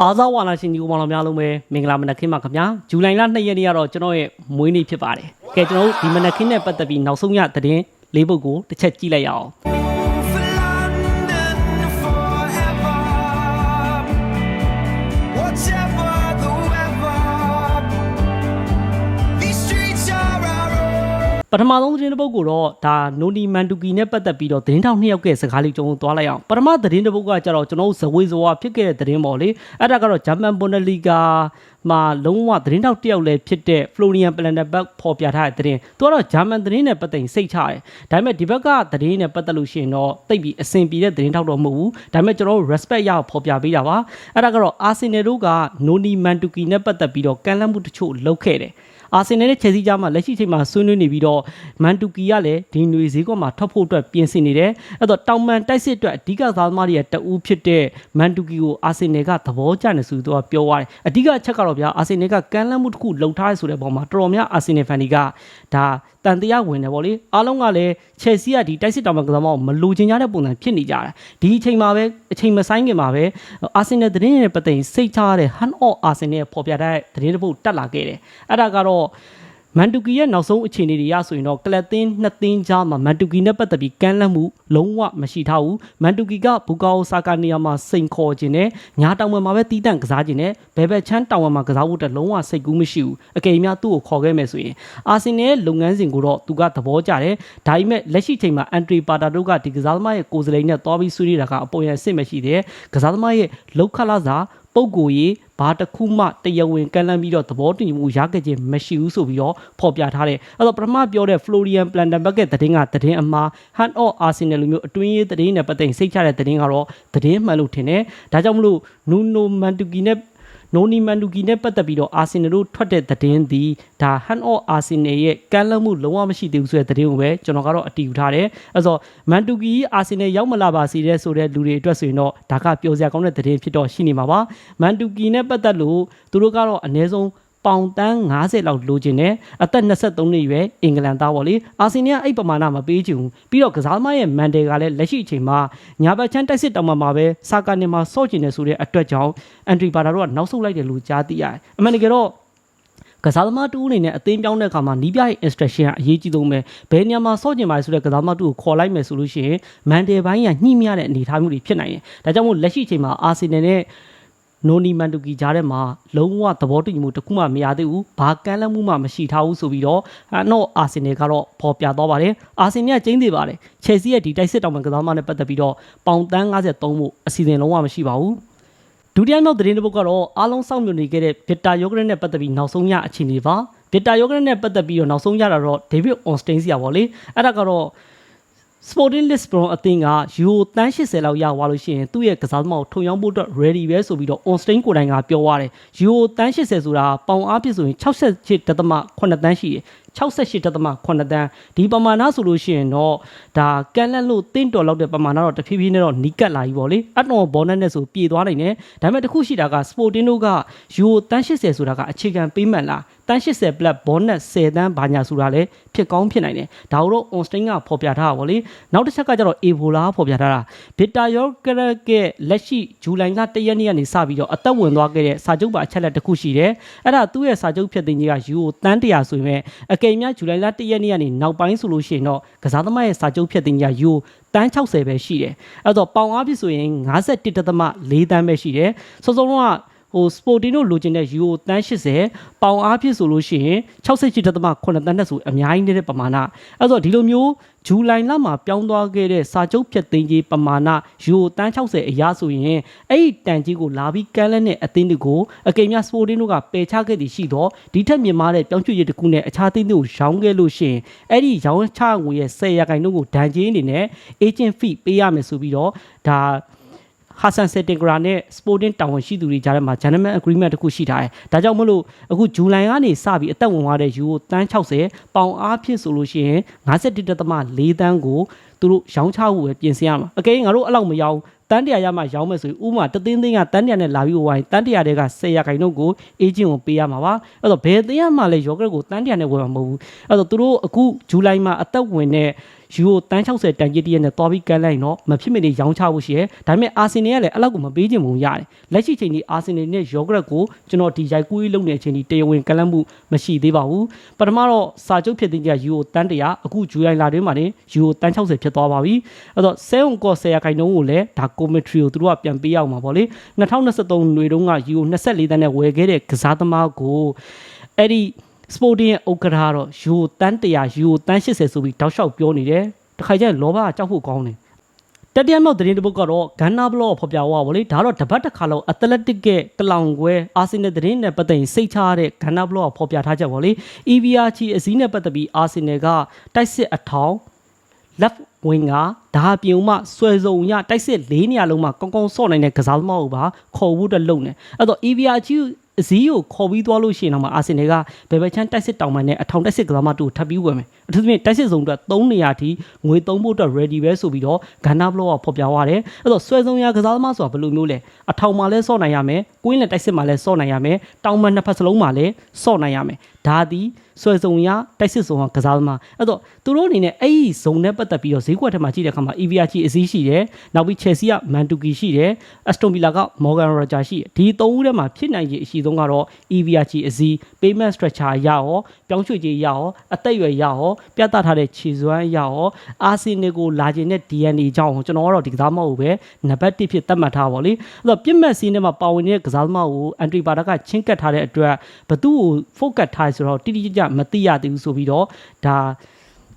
အားစားဝါလာရှင်ညီကိုမောင်တော်များလုံးပဲမင်္ဂလာမနက်ခင်းပါခင်ဗျာဇူလိုင်လ2ရက်နေ့ကတော့ကျွန်တော်ရဲ့မွေးနေ့ဖြစ်ပါတယ်ကဲကျွန်တော်တို့ဒီမနက်ခင်းနဲ့ပတ်သက်ပြီးနောက်ဆုံးရသတင်းလေးပုဒ်ကိုတစ်ချက်ကြည့်လိုက်ရအောင် ထမဆုံးသတင်းတစ်ပုဒ်ကိုတော့ဒါနိုနီမန်တူကီနဲ့ပတ်သက်ပြီးတော့သတင်းထောက်နှစ်ယောက်ကစကားလေးကျွန်တော်သွားလိုက်အောင်ပထမသတင်းတစ်ပုဒ်ကကျတော့ကျွန်တော်တို့ဇဝေဇဝါဖြစ်ခဲ့တဲ့သတင်းပေါ့လေအဲ့ဒါကတော့ဂျာမန်ဘွန်ဒလီဂါမှာလုံးဝသတင်းထောက်တစ်ယောက်လည်းဖြစ်တဲ့ဖလိုရီယန်ပလန်နယ်ဘက်ပေါ်ပြထားတဲ့သတင်းသူကတော့ဂျာမန်သတင်းနဲ့ပတ်သက်ရင်စိတ်ချတယ်ဒါပေမဲ့ဒီဘက်ကသတင်းနဲ့ပတ်သက်လို့ရှိရင်တော့တိတ်ပြီးအဆင်ပြေတဲ့သတင်းထောက်တော့မဟုတ်ဘူးဒါပေမဲ့ကျွန်တော်တို့ respect ရအောင်ပေါ်ပြပေးတာပါအဲ့ဒါကတော့အာဆင်နယ်တို့ကနိုနီမန်တူကီနဲ့ပတ်သက်ပြီးတော့ကမ်းလှမ်းမှုတချို့လုပ်ခဲ့တယ် အာဆင်နယ်နဲ့ချယ်ဆီကြားမှာလက်ရှိချိန်မှာဆွေးနွေးနေပြီးတော့မန်တူကီကလည်းဒီຫນွေဈေးကွက်မှာထွက်ဖို့အတွက်ပြင်ဆင်နေတယ်။အဲ့တော့တောင်မန်တိုက်စစ်အတွက်အဓိကသားသမားတွေရဲ့တအူးဖြစ်တဲ့မန်တူကီကိုအာဆင်နယ်ကသဘောကျနေဆိုသူကပြောသွားတယ်။အဓိကအချက်ကတော့ဗျာအာဆင်နယ်ကကမ်းလှမ်းမှုတစ်ခုလှုပ်ထားရဆိုတဲ့ပုံမှာတော်တော်များအာဆင်နယ်ဖန်တွေကဒါ တန်တရားဝင်တယ်ဗောလေအားလုံးကလည်းချယ်ဆီကဒီတိုက်စစ်တောင်မန်ကစားမကိုမလိုချင်ကြတဲ့ပုံစံဖြစ်နေကြတာဒီအချိန်မှာပဲအချိန်မဆိုင်ခင်မှာပဲအာဆင်နယ်သတင်းရဲ့ပတ်သက်ရင်စိတ်ချရတဲ့ hand off အာဆင်နယ်ပေါ်ပြတဲ့သတင်းတစ်ပုဒ်တက်လာခဲ့တယ်အဲ့ဒါကတော့ မန်တူကီရဲ့နောက်ဆုံးအခြေအနေတွေရဆိုရင်တော့ကလပ်သင်းနှစ်သင်းကြားမှာမန်တူကီနဲ့ပတ်သက်ပြီးကမ်းလှမ်းမှုလုံးဝမရှိထားဘူးမန်တူကီကဘူကာအိုဆာကာနေရာမှာစိန်ခေါ်ခြင်းနဲ့ညာတောင်ဝမ်မှာပဲတီးတန့်ကစားခြင်းနဲ့ဘယ်ဘက်ချမ်းတောင်ဝမ်မှာကစားဖို့အတွက်လုံးဝစိတ်ကူးမရှိဘူးအကယ်၍များသူ့ကိုခေါ်ခဲ့မယ်ဆိုရင်အာဆင်နယ်လုပ်ငန်းစဉ်ကိုတော့သူကသဘောကျတယ်ဒါပေမဲ့လက်ရှိချိန်မှာအန်ထရီပါတာတို့ကဒီကစားသမားရဲ့ကိုယ်စားလှယ်နဲ့တွားပြီးဆွေးနွေးတာကအပေါ်ရန်အစ်စ်မရှိတယ်ကစားသမားရဲ့လောက်ခလာစာ ပုံကိုရေးဘာတစ်ခုမှတရားဝင်ကန့်လန့်ပြီးတော့သဘောတူညီမှုရခဲ့ခြင်းမရှိဘူးဆိုပြီးတော့ဖော်ပြထားတယ်အဲ့တော့ပထမပြောတဲ့ Florian Plettenberg ရဲ့သတင်းကသတင်းအမှား Hand of Arsenal လိုမျိုးအတွင်းရေးသတင်းနဲ့ပတ်သက်ရင်စိတ်ချတဲ့သတင်းကတော့သတင်းမှန်လို့ထင်တယ်ဒါကြောင့်မလို့ Nuno Mantuki နဲ့ နိုနီမန်ဒူကီနဲ့ပတ်သက်ပြီးတော့အာဆင်နယ်တို့ထွက်တဲ့သတင်းသည်ဒါ hand of arsenal ရဲ့ကမ်းလှမ်းမှုလုံးဝမရှိသေးဘူးဆိုတဲ့သတင်းကိုပဲကျွန်တော်ကတော့အတည်ပြုထားတယ်အဲဆိုမန်ဒူကီအာဆင်နယ်ရောက်မလာပါစေတဲ့ဆိုတဲ့လူတွေအတွက်ဆိုရင်တော့ဒါကပျော်စရာကောင်းတဲ့သတင်းဖြစ်တော့ရှိနေမှာပါမန်ဒူကီနဲ့ပတ်သက်လို့သူတို့ကတော့အနည်းဆုံး ပေါင်တန်း90လောက်လိုချင်တယ်အသက်23နှစ်ရွယ်အင်္ဂလန်သားပေါ့လေအာဆင်နယ်ကအဲ့ပမာဏမပေးချင်ဘူးပြီးတော့ကစားသမားရဲ့မန်တယ်ကလည်းလက်ရှိအချိန်မှာညာဘက်ချမ်းတိုက်စစ်တောင်မှာပဲစာကနေမှာစော့ကျင်နေဆိုတဲ့အတွက်ကြောင့်အန်ထရီပါတာတို့ကနောက်ဆုတ်လိုက်တယ်လို့ကြားသိရတယ်အမှန်တကယ်တော့ကစားသမားတူအနေနဲ့အသင်းပြောင်းတဲ့အခါမှာနီးပြရဲ့ instruction ကအရေးကြီးဆုံးပဲဘယ်နေရာမှာစော့ကျင်ပါလဲဆိုတဲ့ကစားသမားတူကိုခေါ်လိုက်မယ်ဆိုလို့ရှိရင်မန်တယ်ဘိုင်းကညှိမရတဲ့အနေအထားမျိုးတွေဖြစ်နိုင်တယ်ဒါကြောင့်မို့လက်ရှိအချိန်မှာအာဆင်နယ်နဲ့ နိုနီမန်တူကီကြားထဲမှာလုံးဝသဘောတူညီမှုတစ်ခုမှမရသေးဘူးဘာကမ်းလှမ်းမှုမှမရှိထားဘူးဆိုပြီးတော့အဲ့တော့အာဆင်နယ်ကတော့ပေါ်ပြသွားပါတယ်အာဆင်နယ်ကကျင်းသေးပါတယ်ချယ်ဆီရဲ့ဒီတိုက်စစ်တောင်မှကစားသမားနဲ့ပတ်သက်ပြီးတော့ပေါင်တန်း53မှုအစီအစဉ်လုံးဝမရှိပါဘူးဒုတိယမြောက်သတင်းတစ်ပုဒ်ကတော့အားလုံးစောင့်မျှော်နေခဲ့တဲ့ဗစ်တာယောဂရက်နဲ့ပတ်သက်ပြီးနောက်ဆုံးရအခြေအနေပါဗစ်တာယောဂရက်နဲ့ပတ်သက်ပြီးတော့နောက်ဆုံးရတာတော့ဒေးဗစ်အွန်စတိန်စီယာပေါ့လေအဲ့ဒါကတော့ Sporting Lisbon အသင်းကယူတန်း80လောက်ရသွားလို့ရှိရင်သူ့ရဲ့ကစားသမားကိုထုံရောင်းဖို့အတွက် ready ပဲဆိုပြီးတော့ on stain ကိုယ်တိုင်ကပြောသွားတယ်ယူတန်း80ဆိုတာပေါင်အားဖြစ်ဆိုရင်68.8တန်းရှိတယ် 68.8တန်းဒီပမာဏဆိုလို့ရှိရင်တော့ဒါကန်လက်လို့တင့်တော်လောက်တဲ့ပမာဏတော့တဖြည်းဖြည်းနဲ့တော့နီးကပ်လာပြီပေါ့လေအတော်ဘောနက်နဲ့ဆိုပြေသွားနိုင်တယ်ဒါပေမဲ့တစ်ခုရှိတာက Sporting တို့ကယူတန်း80ဆိုတာကအခြေခံပေးမှန်လားတန်း80 plus bonus 10တန်းဘာညာဆိုတာလည်းဖြစ်ကောင်းဖြစ်နိုင်တယ်ဒါတို့ on stain ကဖော်ပြထားတာပေါ့လေနောက်တစ်ချက်ကကျတော့ Ebola ဖော်ပြထားတာ Beta Yogurt ကလက်ရှိဇူလိုင်လ1ရက်နေ့ကနေစပြီးတော့အသက်ဝင်သွားခဲ့တဲ့စာချုပ်ပါအချက်လက်တစ်ခုရှိတယ်အဲ့ဒါသူ့ရဲ့စာချုပ်ဖြတ်သိမ်းကြီးကယူကိုတန်း100ဆိုရင်အကိမ်များဇူလိုင်လ1ရက်နေ့ကနေနောက်ပိုင်းဆိုလို့ရှိရင်တော့ကစားသမားရဲ့စာချုပ်ဖြတ်သိမ်းကြီးကယူတန်း60ပဲရှိတယ်အဲ့တော့ပေါင်အားဖြစ်ဆိုရင်51.4တန်းပဲရှိတယ်စောစောက ဟိုစပိုတင်တို့လိုချင်တဲ့ယူရိုတန်း80ပေါင်အားဖြစ်ဆိုလို့ရှိရင်68.8တန်းနဲ့ဆိုအများကြီးနေတဲ့ပမာဏအဲ့တော့ဒီလိုမျိုးဇူလိုင်လမှာပြောင်းသွားခဲ့တဲ့စာချုပ်ဖြတ်သိမ်းကြီးပမာဏယူရိုတန်း60အရာဆိုရင်အဲ့ဒီတန်ကြီးကိုလာပြီးကမ်းလက်တဲ့အသင်းတွေကိုအကိမ်များစပိုတင်တို့ကပယ်ချခဲ့သည်ရှိတော့ဒီထက်မြင့်မားတဲ့ပြောင်းရွှေ့ရေးတစ်ခုနဲ့အခြားအသင်းတွေကိုရောင်းခဲ့လို့ရှိရင်အဲ့ဒီရောင်းချငွေရဲ့10ရာခိုင်နှုန်းကိုဒဏ်ကြေးအနေနဲ့ agent fee ပေးရမယ်ဆိုပြီးတော့ဒါ ဟာဆန်စတင်ဂရာနဲ့ Sporting တာဝန်ရှိသူတွေကြားထဲမှာ gentleman agreement တစ်ခုရှိထားတယ်။ဒါကြောင့်မလို့အခုဇူလိုင်ကနေစပြီးအသက်ဝင်သွားတဲ့ယူကိုတန်း60ပေါင်အားဖြစ်ဆိုလို့ရှိရင်51.4တန်းကိုသူတို့ရောင်းချဖို့ပဲပြင်ဆင်ရမှာ။အကယ်၍ငါတို့အဲ့လောက်မရောင်းတန်းတရာရမှရောင်းမယ်ဆိုရင်ဥမာတသိန်းသိန်းကတန်းတရာနဲ့လာပြီးဝိုင်းတန်းတရာတွေက10ရာခိုင်နှုန်းကို agent ကိုပေးရမှာပါ။အဲ့တော့ဘယ်သိန်းရမှလဲယောဂရက်ကိုတန်းတရာနဲ့ဝယ်မှာမဟုတ်ဘူး။အဲ့တော့သူတို့အခုဇူလိုင်မှာအသက်ဝင်တဲ့ယူရိုတန်း60တန်ကြီးတရက်နဲ့သွားပြီးကမ်းလိုက်တော့မဖြစ်မနေရောင်းချဖို့ရှိရဲဒါပေမဲ့အာဆင်နယ်ကလည်းအဲ့လောက်ကိုမပေးချင်ဘူးရတယ်လက်ရှိချိန်ဒီအာဆင်နယ်နဲ့ယောဂရက်ကိုကျွန်တော်ဒီရိုက်ကူးရေးလုပ်နေတဲ့အချိန်ဒီတရားဝင်ကမ်းလှမ်းမှုမရှိသေးပါဘူးပထမတော့စာချုပ်ဖြစ်တဲ့ကြယူရိုတန်း100အခုဇူလိုင်လတွင်းမှာနေယူရိုတန်း60ဖြစ်သွားပါပြီအဲ့တော့ဆဲုံကော့ဆယ်ရခိုင်နှုန်းကိုလည်းဒါကိုမထရီကိုသူတို့ကပြန်ပေးရအောင်ပါဗောလေ2023ຫນွေတုန်းကယူရို24တန်းနဲ့ဝယ်ခဲ့တဲ့ကစားသမားကိုအဲ့ဒီ Sporting ရဲ့ဥက္ကဋ္ဌကတော့ယူတန်း100ယူတန်း80ဆိုပြီးတောက်လျှောက်ပြောနေတယ်တခါကျရင်လောဘကကြောက်ဖို့ကောင်းတယ်တတိယမြောက်သတင်းတစ်ပုဒ်ကတော့ဂန်နာဘလော့ဖော်ပြသွားပါလေဒါတော့တပတ်တစ်ခါလောက်အက်တလက်တစ်ကကလောင်ကွဲအာဆင်နယ်သတင်းနဲ့ပတ်သက်ရင်စိတ်ချရတဲ့ဂန်နာဘလော့ဖော်ပြထားချက်ပါလေ EVRG အစည်းနဲ့ပတ်သက်ပြီးအာဆင်နယ်ကတိုက်စစ်အထောင် left wing ကဒါပြုံမှဆွဲစုံရတိုက်စစ်၄နေရာလုံးမှာကောင်းကောင်းစော့နိုင်တဲ့ကစားသမားကိုပါခေါ်ဖို့တက်လုံနေအဲ့တော့ EVRG အ စည်းကိုခေါ်ပြီးသွားလို့ရှိရင်တော့မှအာဆင်နယ်ကဘယ်ဘက်ချမ်းတိုက်စစ်တောင်ပန်နဲ့အထောင်တိုက်စစ်ကစားမတူထပ်ပြီးဝယ်မယ်အထူးသဖြင့်တိုက်စစ်စုံအတွက်3နေရာထိငွေ3ဖို့အတွက် ready ပဲဆိုပြီးတော့ဂန်နာဘလော့ကဖော်ပြသွားတယ်အဲ့တော့ဆွဲစုံရကစားသမားဆိုတာဘယ်လိုမျိုးလဲအထောင်မှာလဲစော့နိုင်ရမယ်ကွင်းနဲ့တိုက်စစ်မှာလဲစော့နိုင်ရမယ်တောင်ပန်နှစ်ဖက်စလုံးမှာလဲစော့နိုင်ရမယ် ဒါသည်ဆွဲစုံရတိုက်စစ်စုံကကစားသမားအဲ့တော့သူတို့အနေနဲ့အဲ့ဒီဇုံနဲ့ပတ်သက်ပြီးတော့ဈေးကွက်ထဲမှာကြည့်တဲ့အခါမှာ EVRG အစည်းရှိတယ်နောက်ပြီး Chelsea က Mantuki ရှိတယ် Aston Villa က Morgan Roger ရှိတယ်ဒီသုံးဦးထဲမှာဖြစ်နိုင်ခြေအရှိဆုံးကတော့ EVRG အစည်း payment structure ရရောပြောင်းရွှေ့ခြင်းရရောအသက်အရွယ်ရရောပြသထားတဲ့ခြေစွမ်းရရောအာဆင်နယ်ကိုလာခြင်းတဲ့ DNA ကြောင့်ကျွန်တော်ကတော့ဒီကစားသမားကိုပဲနံပါတ်1ဖြစ်သတ်မှတ်ထားပါလေအဲ့တော့ပြစ်မှတ်စီးထဲမှာပါဝင်တဲ့ကစားသမားကို entry ပါတာကချင်းကတ်ထားတဲ့အတွက်ဘသူ့ကို focus ထားဆိုတော့တိတိကျကျမသိရသေးဘူးဆိုပြီးတော့ဒါ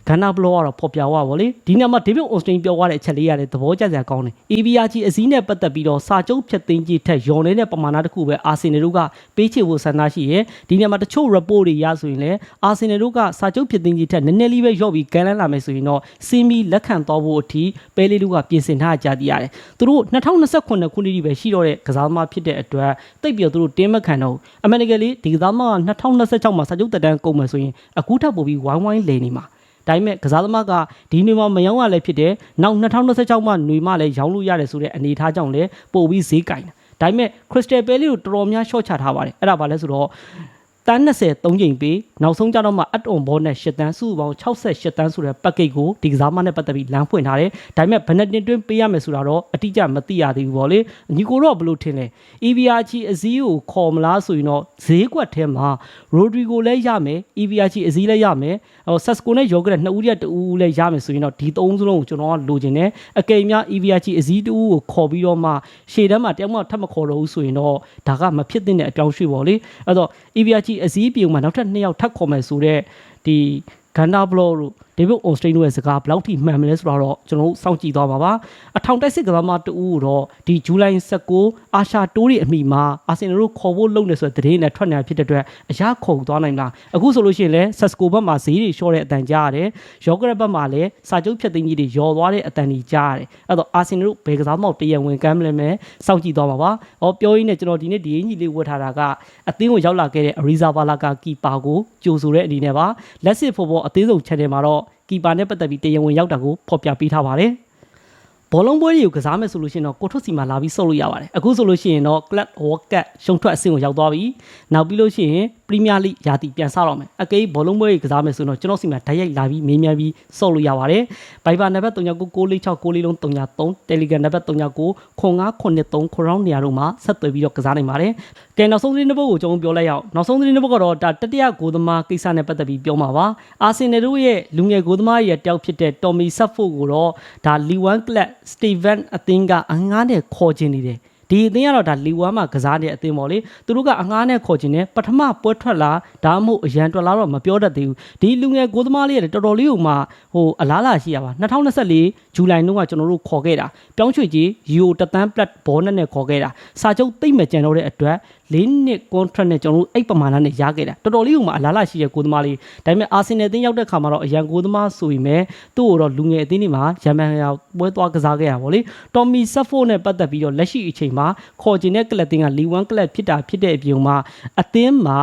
ဂန်နာဘလောကတော့ဖော်ပြသွားပါဗောလေဒီနေ့မှာဒေးဗစ်အော်စတင်ပြောသွားတဲ့အချက်လေးရတယ်သဘောကျစရာကောင်းတယ် ABRG အစည်းနဲ့ပတ်သက်ပြီးတော့စာချုပ်ဖြတ်သိမ်းကြီးထက်ယွန်နေတဲ့ပမာဏတစ်ခုပဲအာဆင်နယ်တို့ကပေးချေဖို့ဆန္ဒရှိရဲဒီနေ့မှာတချို့ report တွေရဆိုရင်လည်းအာဆင်နယ်တို့ကစာချုပ်ဖြတ်သိမ်းကြီးထက်နည်းနည်းလေးပဲရော့ပြီးကန်လန်းလာမယ်ဆိုရင်တော့စင်မီလက်ခံသွားဖို့အထိပဲလေးတို့ကပြင်ဆင်ထားကြတည်ရတယ်သူတို့2029ခုနှစ်ထိပဲရှိတော့တဲ့ကစားသမားဖြစ်တဲ့အတွက်တိတ်ပြီးတော့သူတို့တင်းမခံတော့ဘူးအမေရိကန်လေးဒီကစားသမားက2026မှာစာချုပ်တက်တန်းကုန်မယ်ဆိုရင်အခုထပ်ပို့ပြီးဝိုင်းဝိုင်းလေနေမှာ ဒါပေမဲ့ကစားသမားကဒီနေမှာမယောင်းရလည်းဖြစ်တယ်။နောက်2026မှာຫນွေမှလည်းရောင်းလို့ရတယ်ဆိုတဲ့အနေအထားကြောင့်လည်းပို့ပြီးဈေးကင်တယ်။ဒါပေမဲ့ Crystal Palace ကိုတော်တော်များ short ချထားပါတယ်။အဲ့ဒါဘာလဲဆိုတော့ တန်း20 3ချိန်ပေးနောက်ဆုံးကြတော့မှ add on bonus 10တန်းစုစုပေါင်း68တန်းဆိုတဲ့ package ကိုဒီကစားမနဲ့ပတ်သက်ပြီးလမ်းဖွင့်ထားတယ်။ဒါပေမဲ့ဘယ်နှစ်တင်တွင်းပေးရမယ်ဆိုတာတော့အတိအကျမသိရသေးဘူးပေါ့လေ။ညီကိုတော့ဘယ်လိုထင်လဲ။ EVRG အစည်းကိုခေါ်မလားဆိုရင်တော့ဈေးကွက်ထဲမှာ Rodrigo လည်းရမယ် EVRG အစည်းလည်းရမယ်။ဟို Sasco နဲ့ Yogurt နှစ်ဦးရတူဦးလည်းရမယ်ဆိုရင်တော့ဒီသုံးစလုံးကိုကျွန်တော်ကလိုချင်တယ်။အကယ်များ EVRG အစည်းတူဦးကိုခေါ်ပြီးတော့မှရှေ့တန်းမှာတယောက်မှထပ်မခေါ်တော့ဘူးဆိုရင်တော့ဒါကမဖြစ်သင့်တဲ့အပြောင်းရွှေ့ပေါ့လေ။အဲ့တော့ EVRG အစည်းပြုံမှာနောက်ထပ်နှစ်ယောက်ထပ်ခေါ်မယ်ဆိုတော့ဒီဂန်နာဘလော့တို့ ဒေးဗစ်အော်စတိန်တို့ရဲ့စကားဘယ်လောက်ထိမှန်မလဲဆိုတော့ကျွန်တော်တို့စောင့်ကြည့်သွားပါပါအထောင်တိုက်စစ်ကစားမတူဦးတော့ဒီဇူလိုင်19အာရှတိုးရီအမိမှာအာဆင်နယ်တို့ခေါ်ဖို့လုပ်နေဆိုတဲ့သတင်းနဲ့ထွက်နေတာဖြစ်တဲ့အတွက်အရာခုံသွားနိုင်လားအခုဆိုလို့ရှိရင်လည်းဆက်စကိုဘက်မှာဈေးတွေလျှော့တဲ့အတန်ကြားရတယ်ယောဂရက်ဘက်မှာလည်းစာချုပ်ဖြတ်သိမ်းကြီးတွေယော်သွားတဲ့အတန်ကြီးကြားရတယ်အဲ့တော့အာဆင်နယ်တို့ဘယ်ကစားမောက်တရံဝင်ကမ်းမလဲမဲစောင့်ကြည့်သွားပါပါဟောပြောရင်းနဲ့ကျွန်တော်ဒီနေ့ဒီအင်ကြီးလေးဝတ်ထားတာကအသင်းကိုရောက်လာခဲ့တဲ့အရီဇာဘာလာကာကီပါကိုကြိုဆိုတဲ့အနေနဲ့ပါလက်စစ်ဖော်ပေါ်အသေးဆုံး channel မှာတော့ ကီပါနဲ့ပတ်သက်ပြီးတရားဝင်ရောက်တာကိုဖော်ပြပေးထားပါတယ်ဘောလုံးပွဲတွေကိုကစားမယ်ဆိုလို့ရှိရင်တော့ကိုထွတ်စီမှာလာပြီးစုပ်လို့ရပါတယ်အခုဆိုလို့ရှိရင်တော့ Club World Cup ရှုံထွက်အဆင့်ကိုရောက်သွားပြီနောက်ပြီးလို့ရှိရင် Premier League ရာသီပြန်စတော့မယ်အကေးဘောလုံးပွဲတွေကစားမယ်ဆိုတော့ကျွန်တော်စီမှာဓာတ်ရိုက်လာပြီးမေးမြန်းပြီးစုပ်လို့ရပါတယ် Viber နံပါတ်399696လုံး33 Telegram နံပါတ်399593 Crown နေရာတို့မှာဆက်သွယ်ပြီးတော့ကစားနိုင်ပါတယ် ကဲနောက်ဆုံးသတင်းတစ်ပုဒ်ကိုကျွန်တော်ပြောလိုက်ရအောင်နောက်ဆုံးသတင်းတစ်ပုဒ်ကတော့ဒါတတိယဂိုးသမားကိစ္စနဲ့ပတ်သက်ပြီးပြောမှာပါအာဆင်နယ်တို့ရဲ့လူငယ်ဂိုးသမားရဲ့တယောက်ဖြစ်တဲ့ Tommy Safford ကိုတော့ဒါလီဝမ်ကလပ် Steven အသင်းကအငားနဲ့ခေါ်ခြင်းနေတယ်ဒီအသင်းကတော့ဒါလီဝမ်မှာကစားတဲ့အသင်းပေါ့လေသူတို့ကအငားနဲ့ခေါ်ခြင်းနဲ့ပထမပွဲထွက်လာဒါမှမဟုတ်အရန်ထွက်လာတော့မပြောတတ်သေးဘူးဒီလူငယ်ကိုသမားလေးရတယ်တော်တော်လေးဟိုမှာဟိုအလားလာရှိရပါ2024ဇူလိုင်တုန်းကကျွန်တော်တို့ခေါ်ခဲ့တာပြောင်းရွှေ့ကြီးရီယိုတသန်းပလက်ဘောနဲ့နဲ့ခေါ်ခဲ့တာစာချုပ်တိတ်မကြံတော့တဲ့အတွက် ၄နှစ် contract နဲ့ကျွန်တော်တို့အဲ့ပမာဏနဲ့ရခဲ့တာတော်တော်လေးဟိုမှာအလားလာရှိတဲ့ကိုသမားလေးဒါပေမဲ့အာဆင်နယ်အသင်းရောက်တဲ့ခါမှာတော့အရန်ကိုသမားဆိုရင်ပဲသူ့ကိုတော့လူငယ်အသင်းတွေမှာရမန်ရောက်ပွဲသွားကစားခဲ့ရပါဗောလေတော်မီဆက်ဖို့နဲ့ပတ်သက်ပြီးတော့လက်ရှိအချိန်မှာခေါ်ကျင်တဲ့ကလပ်တင်ကလီဝမ်ကလပ်ဖြစ်တာဖြစ်တဲ့အပြင်မှာအသင်းမှာ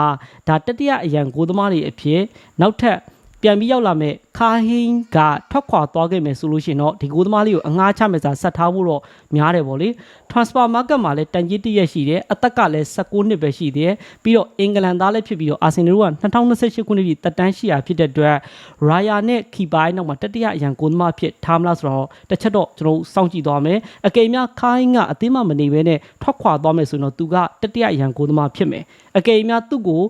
ဒါတတိယအရန်ကိုသမားတွေအဖြစ်နောက်ထပ် ပြပြန်ပြီးရောက်လာမဲ့ခါဟင်းကထွက်ခွာသွားခဲ့မယ်ဆိုလို့ရှိရင်တော့ဒီကိုသမားလေးကိုအငှားချမယ်စာဆက်ထားဖို့တော့များတယ်ပေါ့လေ transfer market မှာလည်းတန်ကြီးတရက်ရှိတယ်အသက်ကလည်း16နှစ်ပဲရှိသေးတယ်ပြီးတော့အင်္ဂလန်သားလည်းဖြစ်ပြီးတော့အာဆင်နယ်တို့က2028ခုနှစ်ထိတက်တန်းရှိရာဖြစ်တဲ့အတွက်ရာယာနဲ့ခီပိုင်းနောက်မှာတတိယအရန်ကိုသမားဖြစ်ထားမလားဆိုတော့တစ်ချက်တော့ကျွန်တော်တို့စောင့်ကြည့်သွားမယ်အကယ်၍ခါဟင်းကအသင်းမမနေဘဲနဲ့ထွက်ခွာသွားမယ်ဆိုရင်တော့သူကတတိယအရန်ကိုသမားဖြစ်မယ်အကယ်၍သူ့ကို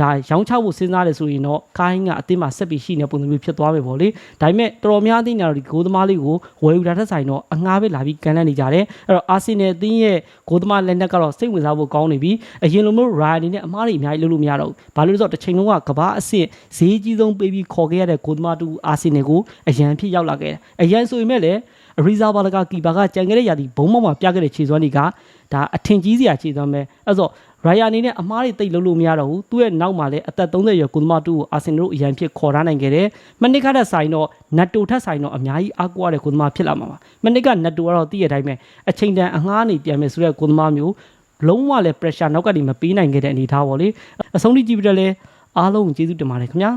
ဒါရောင်းချဖို့စဉ်းစားတယ်ဆိုရင်တော့ခိုင်းကအတင်းမှာဆက်ပြီးရှိနေပုံစံမျိုးဖြစ်သွားမယ်ပေါ့လေဒါပေမဲ့တော်တော်များအသင်းညာတော့ဒီဂိုးသမားလေးကိုဝယ်ယူတာထက်ဆိုင်တော့အငှားပဲလာပြီးကန်လန့်နေကြတယ်အဲ့တော့အာဆင်နယ်အသင်းရဲ့ဂိုးသမားလက်နက်ကတော့စိတ်ဝင်စားဖို့ကောင်းနေပြီအရင်လိုမျိုးရာအနေနဲ့အမားတွေအများကြီးလုပ်လို့မရတော့ဘူးဘာလို့လဲဆိုတော့တစ်ချိန်လုံးကကဘာအဆင့်ဈေးကြီးဆုံးပေးပြီးခေါ်ခဲ့ရတဲ့ဂိုးသမားတူအာဆင်နယ်ကိုအရန်ဖြစ်ရောက်လာခဲ့တယ်အရန်ဆိုရင်မဲ့လည်းရီဇာဘာလကကီပါကကြံခဲ့တဲ့ရာဒီဘုံမောက်မှာပြခဲ့တဲ့ခြေစွမ်းတွေကဒါအထင်ကြီးစရာခြေစွမ်းပဲအဲ့တော့ ရိုင်ယာအနေနဲ့အမားတွေတိတ်လုံးလို့မရတော့ဘူးသူ့ရဲ့နောက်မှာလည်းအသက်30ရွယ်ကိုသမားတူကိုအာဆင်နယ်တို့အရန်ဖြစ်ခေါ်ထားနိုင်ခဲ့တယ်မနစ်ကတဲ့ဆိုင်တော့နတ်တိုထက်ဆိုင်တော့အများကြီးအားကိုးရတဲ့ကိုသမားဖြစ်လာမှာပါမနစ်ကနတ်တိုကတော့တည့်ရတိုင်းပဲအချိန်တန်အငှားနေပြန်မယ်ဆိုတဲ့ကိုသမားမျိုးလုံးဝလည်း pressure နောက်ကနေမပေးနိုင်ခဲ့တဲ့အနေအထားပေါ့လေအဆုံးထိကြည့်ပြီးတော့လည်းအားလုံးကျေးဇူးတင်ပါတယ်ခင်ဗျာ